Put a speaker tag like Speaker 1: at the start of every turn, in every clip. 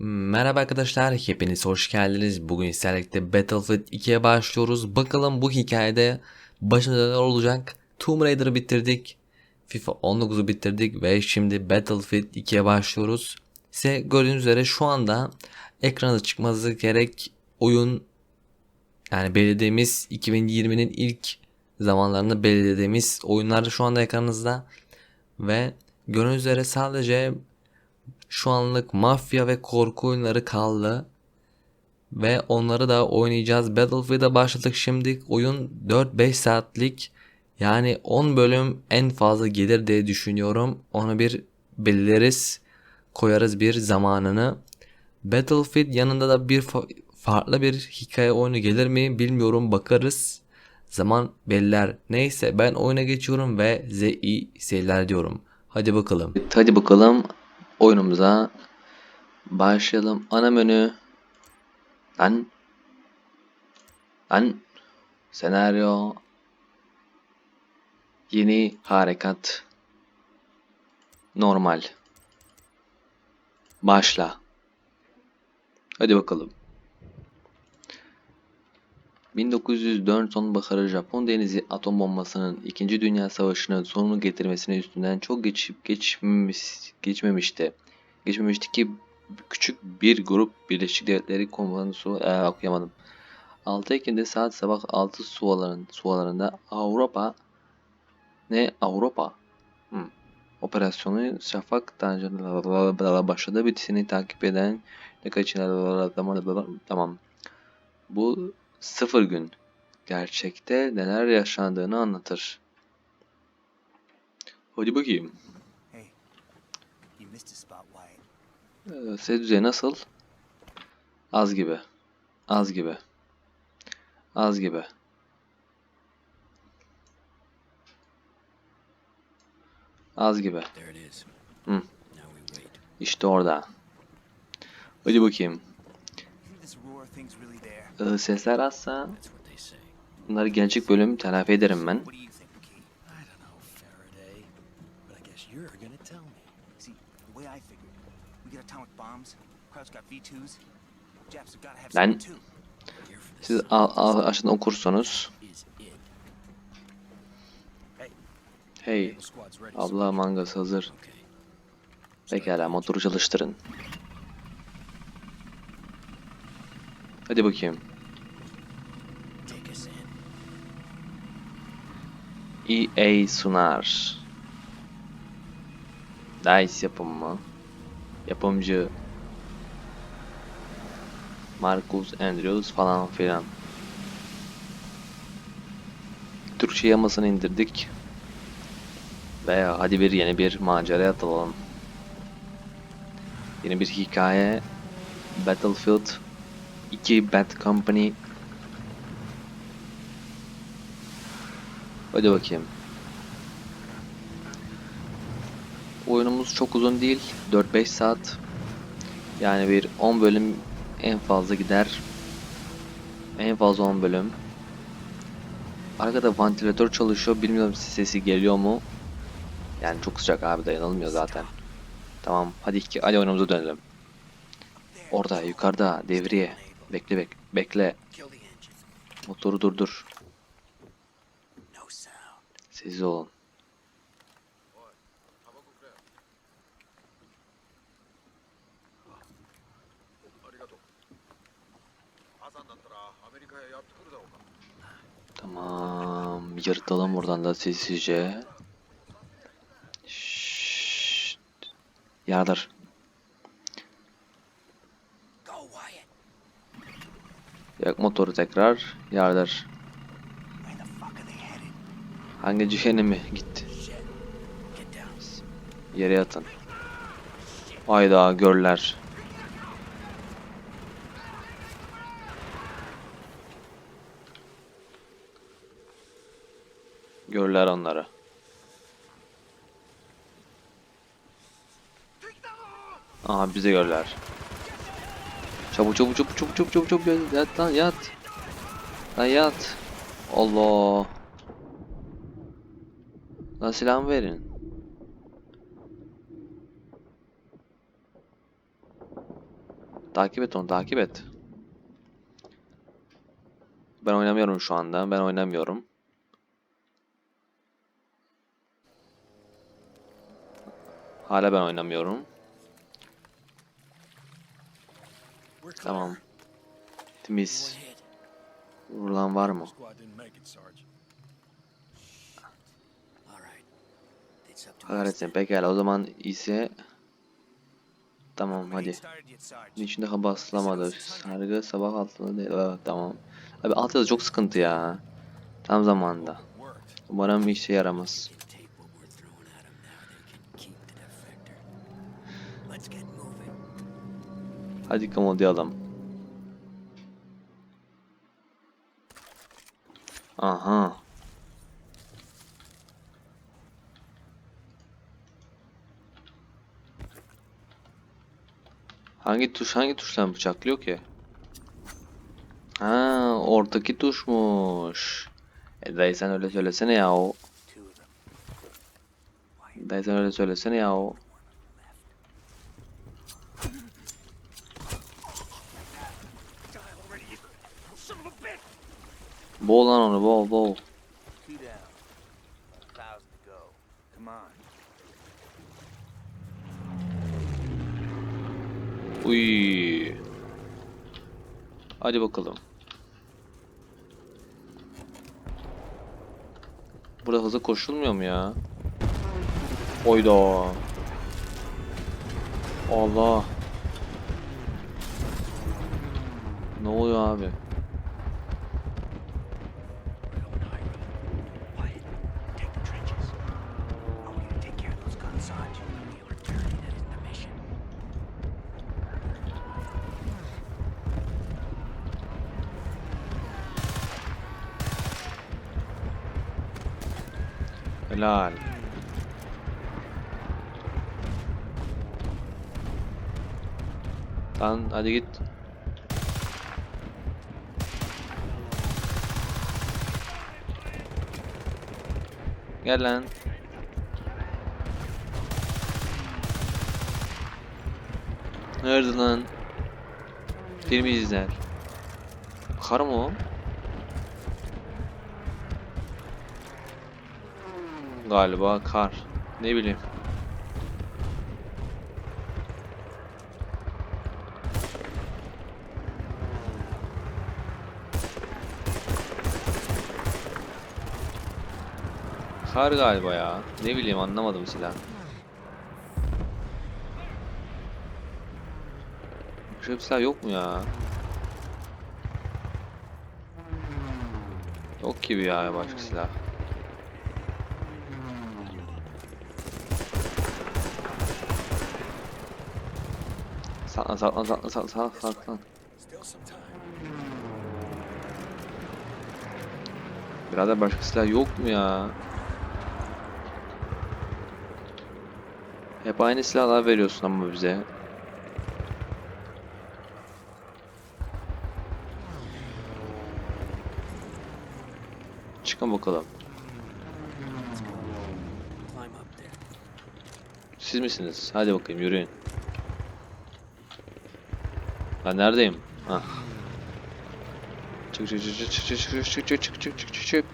Speaker 1: Merhaba arkadaşlar, hepiniz hoş geldiniz. Bugün sizlerle Battlefield 2'ye başlıyoruz. Bakalım bu hikayede başında neler olacak. Tomb Raider'ı bitirdik. FIFA 19'u bitirdik ve şimdi Battlefield 2'ye başlıyoruz. Size gördüğünüz üzere şu anda ekrana çıkması gerek oyun yani belirlediğimiz 2020'nin ilk zamanlarında belirlediğimiz oyunlar şu anda ekranınızda ve gördüğünüz üzere sadece şu anlık mafya ve korku oyunları kaldı. Ve onları da oynayacağız. Battlefield'a başladık şimdi. Oyun 4-5 saatlik. Yani 10 bölüm en fazla gelir diye düşünüyorum. Onu bir belirleriz. Koyarız bir zamanını. Battlefield yanında da bir fa- farklı bir hikaye oyunu gelir mi bilmiyorum bakarız. Zaman belirler. Neyse ben oyuna geçiyorum ve size iyi seyirler diyorum. Hadi bakalım. Hadi bakalım oyunumuza başlayalım. Ana menü. Lan. Lan. Senaryo. Yeni harekat. Normal. Başla. Hadi bakalım. 1904 sonbaharı Japon denizi atom bombasının 2. Dünya Savaşı'nın sonunu getirmesine üstünden çok geçip geçmemiş, geçmemişti. Geçmemişti ki küçük bir grup Birleşik Devletleri Komandosu e, okuyamadım. 6 Ekim'de saat sabah 6 suaların, sualarında Avrupa ne Avrupa hmm. operasyonu Şafak Tanrı'la başladı. Bitisini takip eden ne kaçın tamam. Bu sıfır gün gerçekte neler yaşandığını anlatır. Hadi bakayım.
Speaker 2: Wyatt.
Speaker 1: Ee, ses düzeyi nasıl? Az gibi. Az gibi. Az gibi. Az gibi.
Speaker 2: Wait.
Speaker 1: İşte orada. Hadi bakayım. Ee, sesler azsa bunları gelecek bölüm telafi ederim ben.
Speaker 2: What do you think, Key?
Speaker 3: I don't know, Faraday, but I guess you're gonna tell me.
Speaker 2: See, the way I figured, we get atomic bombs, Kraut's got V2s, Japs have gotta have
Speaker 1: Lan.
Speaker 2: some too.
Speaker 3: Here for this
Speaker 1: Siz aşağıdan okursunuz.
Speaker 3: Hey,
Speaker 1: abla mangası hazır. Pekala motoru çalıştırın. Hadi bakayım. EA sunar. DICE yapımı. Yapımcı. Marcus Andrews falan filan. Türkçe yamasını indirdik. Ve hadi bir yeni bir maceraya atılalım. Yeni bir hikaye. Battlefield 2 Bad Company Hadi bakayım. Oyunumuz çok uzun değil. 4-5 saat. Yani bir 10 bölüm en fazla gider. En fazla 10 bölüm. Arkada vantilatör çalışıyor. Bilmiyorum sesi geliyor mu? Yani çok sıcak abi dayanılmıyor zaten. Tamam hadi hadi oyunumuza dönelim. Orada yukarıda devriye. Bekle bek bekle. Motoru durdur. Sessiz olun. Tamam. Yırtalım buradan da sessizce. Şşşt. Yardır. Yak motoru tekrar. Yardır. Hangi cihene mi? Gitti. Yere yatın. Hayda görler. Görler onları. Aha bize görler. Çabuk çabuk çabuk çabuk çabuk çabuk çabuk yat- lan yat. Lan yat. Allah. Lan silahımı verin. Takip et onu takip et. Ben oynamıyorum şu anda. Ben oynamıyorum. Hala ben oynamıyorum. Tamam. Temiz. Vurulan var mı? Kahretsin pekala o zaman ise Tamam hadi.
Speaker 2: Bunun
Speaker 1: içinde hava asılamadı. Sargı sabah altında değil. Evet, tamam. Abi altyazı çok sıkıntı ya. Tam
Speaker 3: zamanda.
Speaker 1: Umarım bir işe yaramaz. Hadi komodayalım. Aha. Hangi tuş hangi tuştan bıçaklıyor ki? Ha, ortaki tuşmuş. E dayı sen öyle söylesene ya o. Dayı sen öyle söylesene ya o. Boğ lan onu boğ boğ. Uy. Hadi bakalım. Burada hızlı koşulmuyor mu ya? Oyda. Allah. Ne oluyor abi? Helal. Lan hadi git. Gel lan. Nerede lan? Filmi izler. Kar o? Galiba kar. Ne bileyim. Kar galiba ya. Ne bileyim anlamadım silah. Başka bir silah yok mu ya? Yok gibi ya başka silah. Saklan saklan saklan saklan saklan. Birader başka silah yok mu ya? Hep aynı silahlar veriyorsun ama bize. Çıkın bakalım. Siz misiniz? Hadi bakayım yürüyün. Ben neredeyim? Hah. Çık çık çık çık çık çık çık çık çık çık çık çık çık.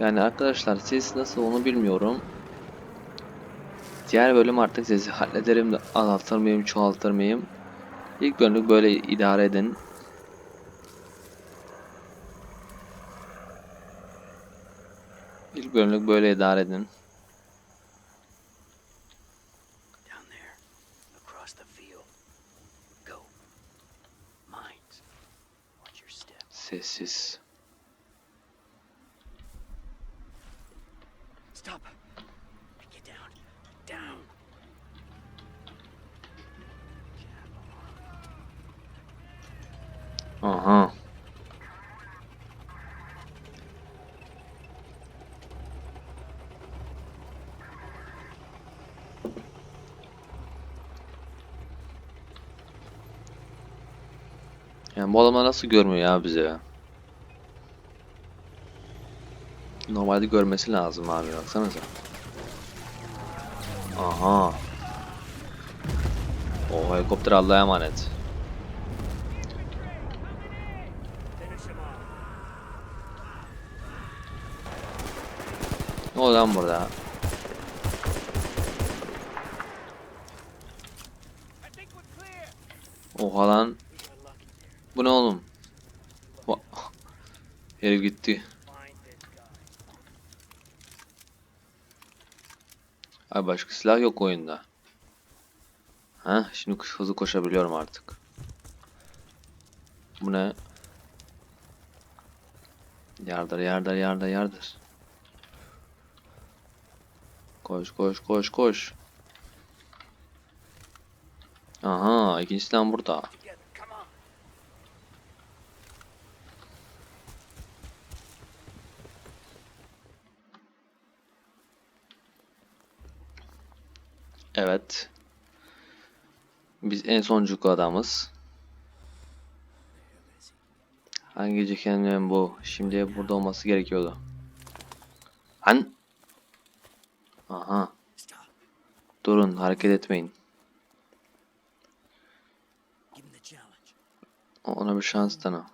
Speaker 1: Yani arkadaşlar ses nasıl onu bilmiyorum. Diğer bölüm artık sesi hallederim de azaltır mıyım çoğaltır mıyım? İlk bölümlük böyle idare edin. İlk bölümlük böyle idare edin. Sessiz.
Speaker 2: Stop.
Speaker 3: Get down. Down.
Speaker 1: Aha. Yani bu adamlar nasıl görmüyor ya bizi ya? Normalde görmesi lazım abi baksanıza. Aha. O helikopter Allah'a emanet. Ne oluyor lan burada? Oha lan. Bu ne oğlum? Herif gitti. Ay başka silah yok oyunda. Ha, şimdi hızlı koşabiliyorum artık. Bu ne? Yardır, yardır, yardır, yardır. Koş, koş, koş, koş. Aha, ikinci burada. Evet. Biz en sonuncu adamız. Hangi cehennem bu? Şimdi burada olması gerekiyordu. Han? Aha. Durun, hareket etmeyin. Ona bir şans tanı.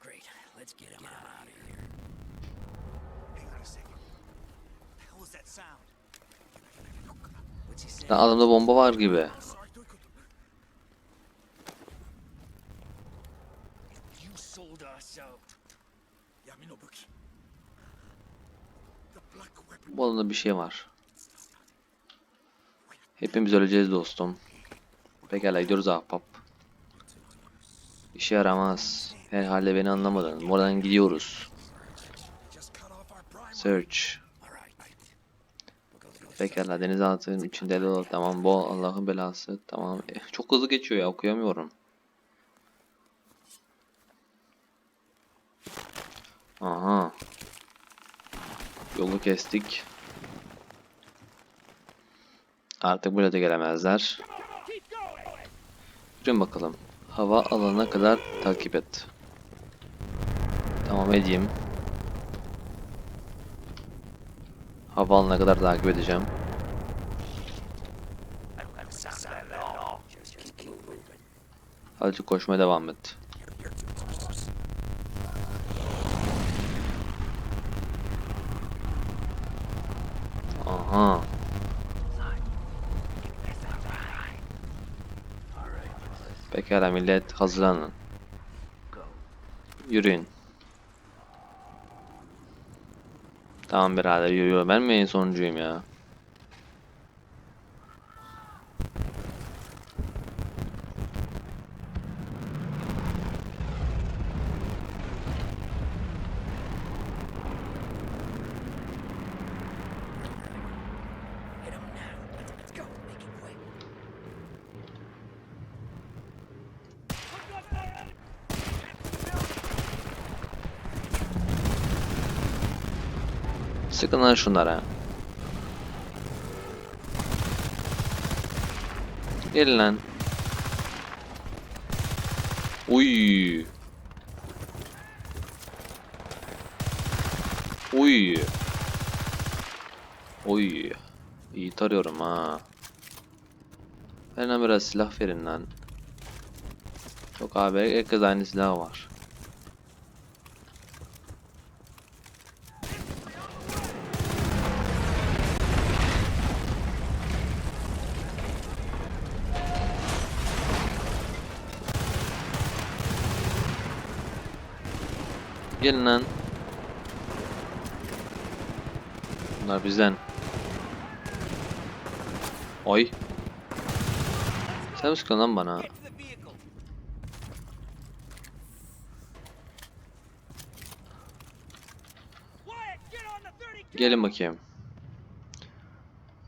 Speaker 3: Great. Let's get him out of here.
Speaker 1: Lan adamda bomba var gibi. Bu adamda bir şey var. Hepimiz öleceğiz dostum. Pekala gidiyoruz ahbap. İşe yaramaz. Herhalde beni anlamadın. Oradan gidiyoruz. Search. Pekala denizaltının içinde de tamam bu Allah'ın belası tamam Eh, çok hızlı geçiyor ya okuyamıyorum. Aha. Yolu kestik. Artık buraya da gelemezler. Yürüyün bakalım. Hava alana kadar takip et. Tamam edeyim. Hava alana kadar takip edeceğim.
Speaker 2: I don't have a sound that at all.
Speaker 3: Just keep moving.
Speaker 1: Azıcık koşmaya devam et. Aha. Pekala millet hazırlanın. Yürüyün. Tamam birader yürüyor. Ben mi en sonuncuyum ya?
Speaker 3: Hit him now. Let's, let's go. Make it quick.
Speaker 1: Sıkın lan şunlara. Gelin lan. Uy. Uy. Uy. İyi tarıyorum ha. Bana biraz silah verin lan. Yok abi herkes aynı silah var. Gelin lan. Bunlar bizden. Oy. Sen mi sıkıyorsun lan bana?
Speaker 2: Get to the vehicle. Wyatt, get on the 32.
Speaker 1: Gelin bakayım.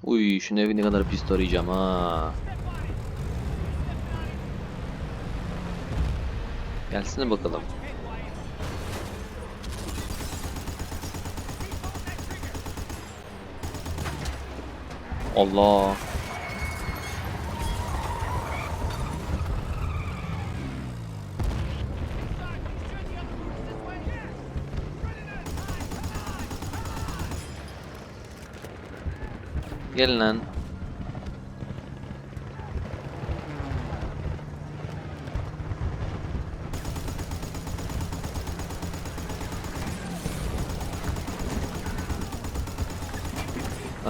Speaker 1: Uy şu evi ne kadar pis tarayacağım ha. Gelsene bakalım. Allah. Gelin lan.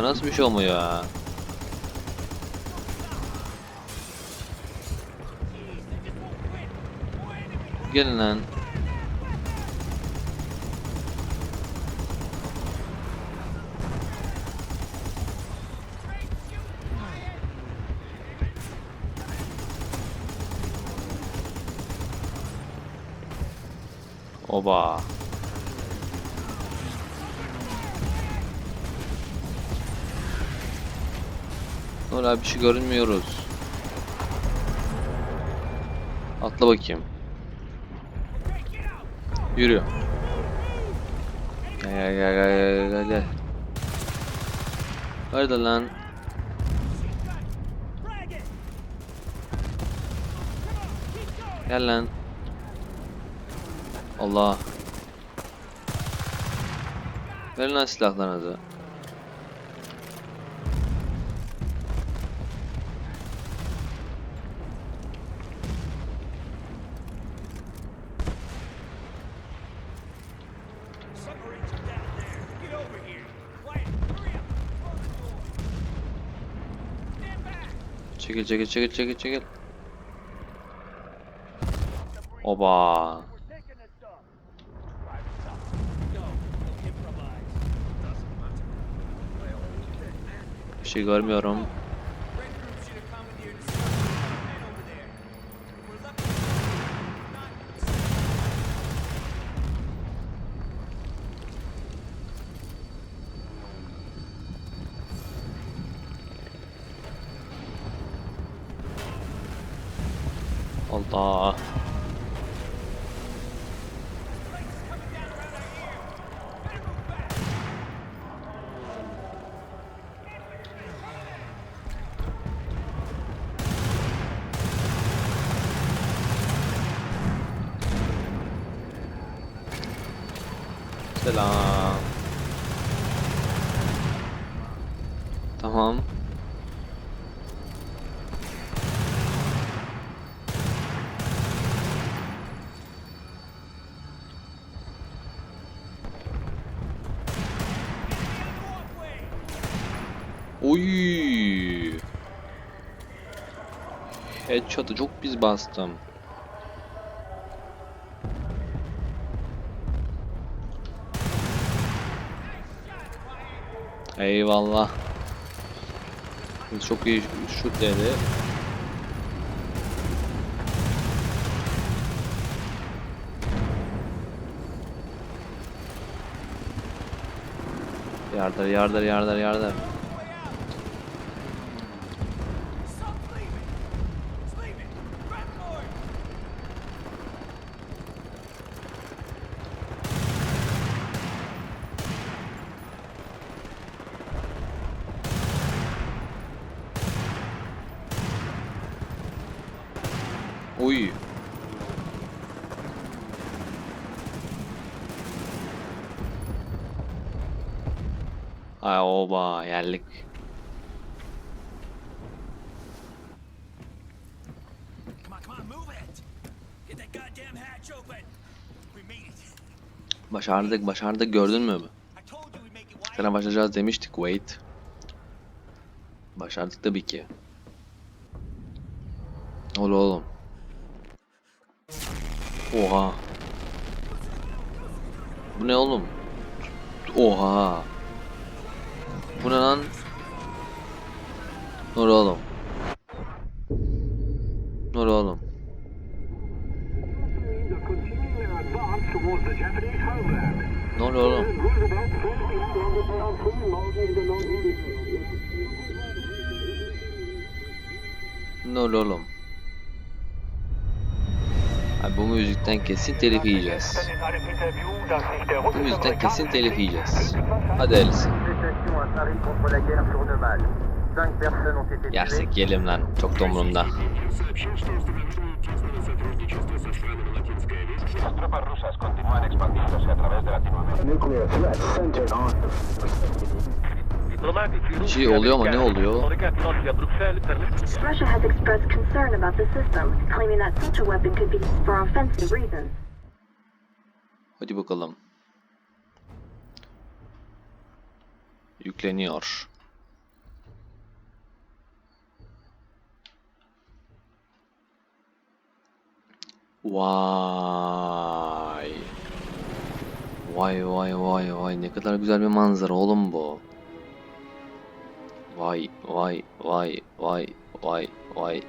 Speaker 1: Ya nasıl bir şey olmuyor ya? Gelin lan. Oba. Hala bir şey görünmüyoruz. Atla bakayım. Yürü. Gel gel gel gel gel gel. Nerede lan? Gel lan. Allah. Verin lan silahlarınızı. Çekil çekil çekil çekil çekil. Oba. Bir şey görmüyorum. 好的啊对 Headshot'ı çok biz bastım. Eyvallah. Çok iyi şut dedi. Yardır yardır yardır yardır.
Speaker 2: We made it.
Speaker 1: Başardık başardık gördün mü? Sana başaracağız demiştik wait. Başardık tabii ki. Ol oğlum. Oha. Bu ne oğlum? Oha. Bu ne lan? Nur oğlum. Nur oğlum. Ne oluyor oğlum? Ne oluyor oğlum? Abi bu müzikten kesin telif yiyeceğiz. Bu müzikten kesin telif yiyeceğiz. Hadi Alice. Yersek yiyelim lan. Çok da umurumda.
Speaker 4: Nuclear threat centered on
Speaker 1: Bir şey oluyor ama ne oluyor?
Speaker 5: Russia has expressed concern about the system, claiming that such a weapon could be used for offensive reasons.
Speaker 1: Hadi bakalım. yükleniyor. Vay. Vay vay vay vay ne kadar güzel bir manzara oğlum bu. Vay vay vay vay vay vay.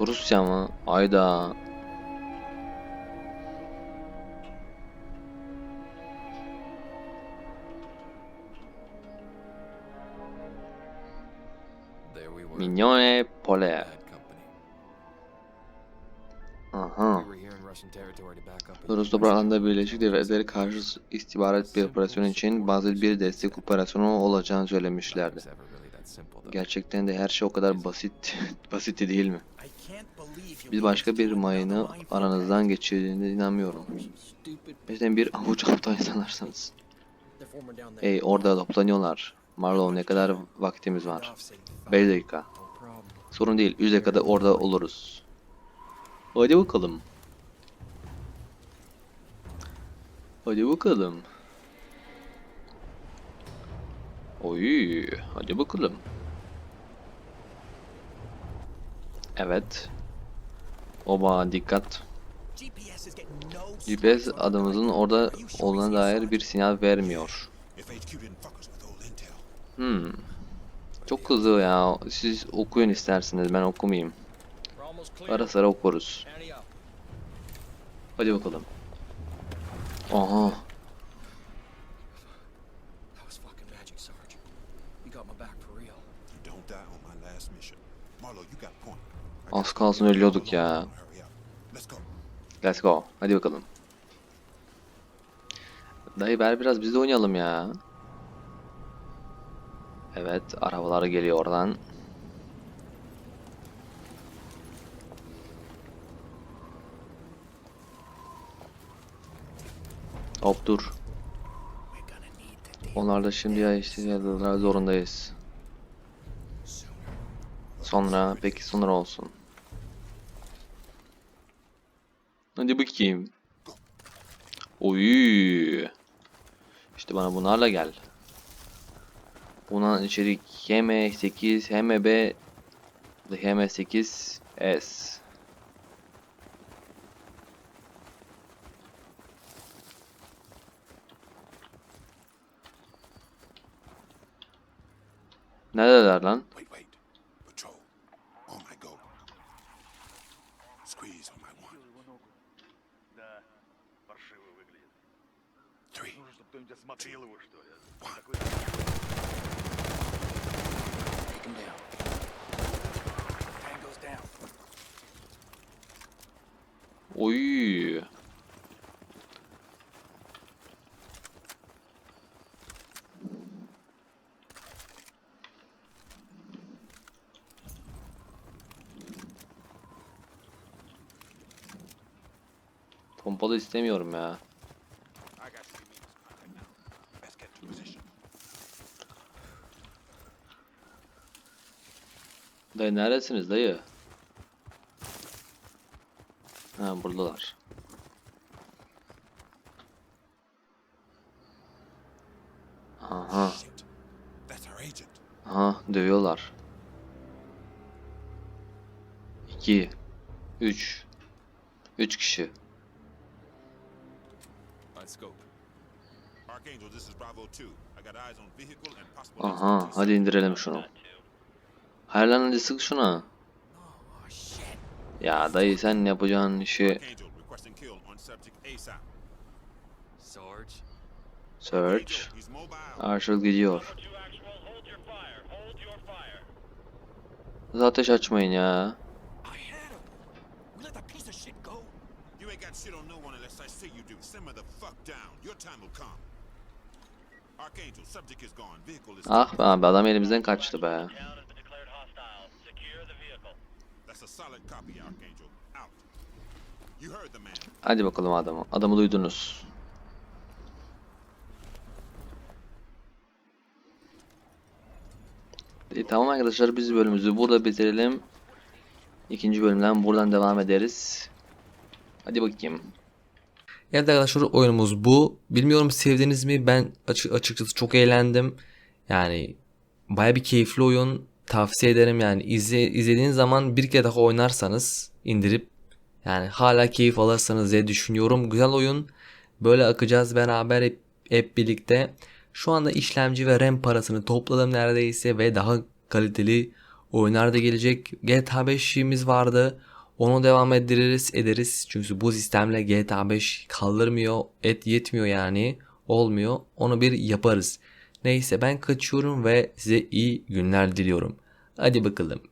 Speaker 1: Rusya mı? Ayda. Mignone Pole. Aha. Rus topraklarında Birleşik Devletleri karşı istihbarat bir operasyon için bazı bir destek operasyonu olacağını söylemişlerdi. Gerçekten de her şey o kadar basit basitti değil mi? Biz başka bir mayını aranızdan geçirdiğine inanmıyorum. Bizden bir avuç aptal insanlarsınız. Hey orada toplanıyorlar. Marlow ne kadar vaktimiz var?
Speaker 2: Offset, fine.
Speaker 1: 5 dakika. Sorun değil. 100 dakikada orada oluruz. Hadi bakalım. Hadi bakalım. Oy, hadi bakalım. Evet. Oba dikkat.
Speaker 2: GPS
Speaker 1: adımızın orada olduğuna dair bir sinyal vermiyor. Hmm. Çok hızlı ya. Siz okuyun isterseniz ben okumayayım. Ara sıra okuruz. Hadi bakalım. Aha. Az kalsın ölüyorduk ya.
Speaker 6: Let's go.
Speaker 1: Hadi bakalım. Dayı ver biraz biz de oynayalım ya. Evet, arabalar geliyor oradan. Hop dur. Onlar da şimdi ya işte yazılar zorundayız. Sonra peki sonra olsun. Hadi bakayım. Oy. İşte bana bunlarla gel. Bundan içerik HM8, HMB, HM8S. Neredeler lan?
Speaker 6: Wait, wait. Patrol. On
Speaker 1: Oy. Pompalı istemiyorum ya. Dayı neredesiniz dayı? Buradalar. Aha. Aha dövüyorlar. 2 3 3 kişi.
Speaker 3: On scope.
Speaker 6: Archangel, this is Bravo 2. I got eyes on vehicle and possible
Speaker 1: Aha hadi indirelim şunu. Hayır lan hadi sık şuna. Ya dayı sen yapacağın işi search. Arşıl gidiyor. Siz ateş açmayın ya. Ah be abi adam elimizden kaçtı be. Hadi bakalım adamı. Adamı duydunuz. E, tamam arkadaşlar biz bölümümüzü burada bitirelim. İkinci bölümden buradan devam ederiz. Hadi bakayım. Evet arkadaşlar oyunumuz bu. Bilmiyorum sevdiniz mi? Ben açık açıkçası çok eğlendim. Yani baya bir keyifli oyun. Tavsiye ederim yani. İzle, izlediğiniz zaman bir kere daha oynarsanız indirip Yani hala keyif alırsanız diye düşünüyorum. Güzel oyun. Böyle akacağız beraber hep, hep birlikte. Şu anda işlemci ve RAM parasını topladım neredeyse ve daha kaliteli oyunlar da gelecek. GTA 5'imiz vardı. Onu devam ettiririz ederiz. Çünkü bu sistemle GTA 5 kaldırmıyor. Et yetmiyor yani. Olmuyor. Onu bir yaparız. Neyse ben kaçıyorum ve size iyi günler diliyorum. Hadi bakalım.